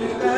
ਕੈਸਾ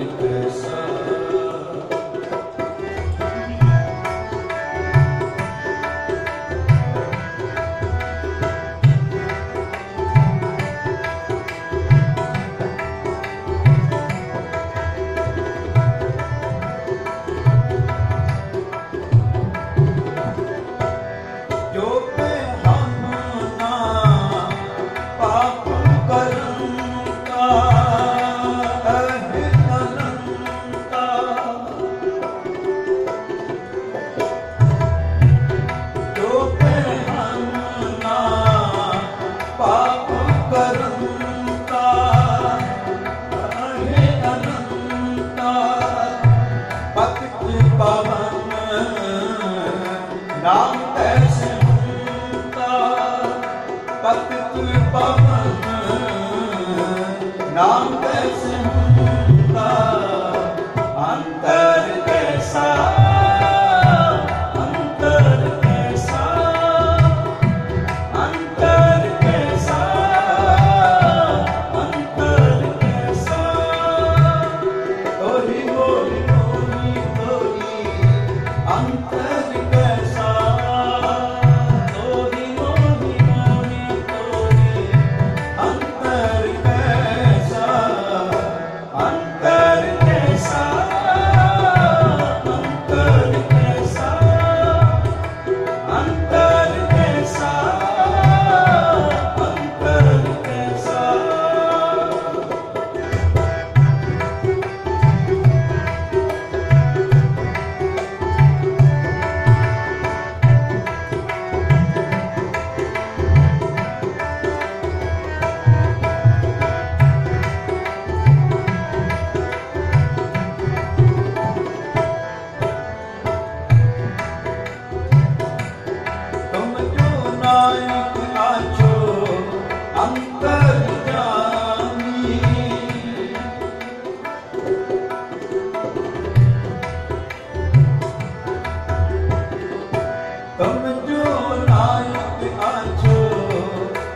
ਅੰਤਰ ਕੈਸਾ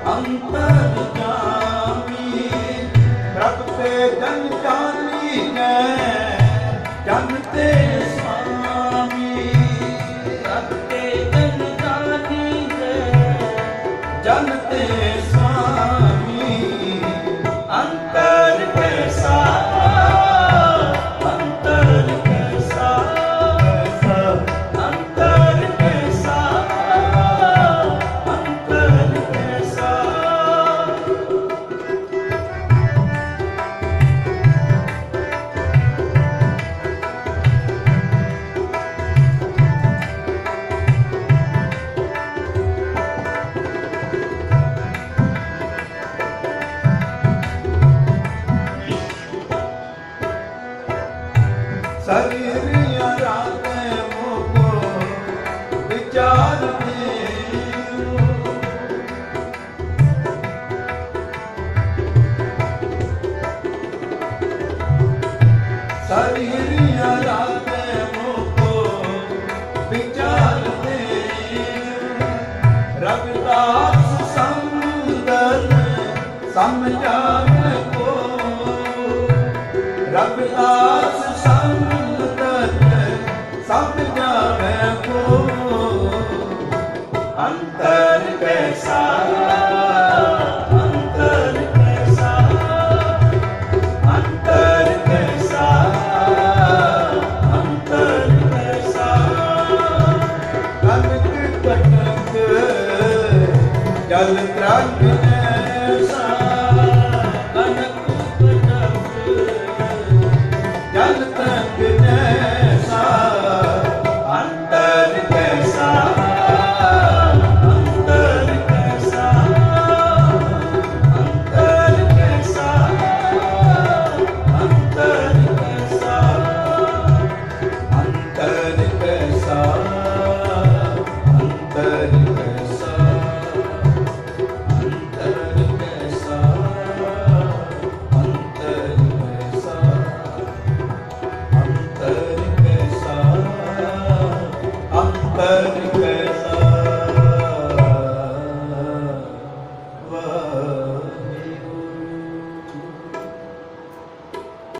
ਅੰਤਰ ਜਾਮੀ ਸਰੀਰਿਆ ਰਾਤੇ ਮੋਕੋ ਵਿਚਾਰ ਦੇਉ ਸਰੀਰਿਆ ਰਾਤੇ ਮੋਕੋ ਵਿਚਾਰ ਦੇਉ ਰਬਦਾਸ ਸੰਦਰ ਸਮਝਾਨ ਜਲ ਕ੍ਰਾਂਤੀ ਨੇ ਸਾਰ ਕਨਕ ਪਟਕ ਜਲ ਕ੍ਰਾਂਤੀ ਨੇ ਸਾਰ ਅੰਤਰ ਕੈਸਾ ਅੰਤਰ ਕੈਸਾ ਅੰਤਰ ਕੈਸਾ ਅੰਤਰ ਕੈਸਾ ਅੰਤਰ ਕੈਸਾ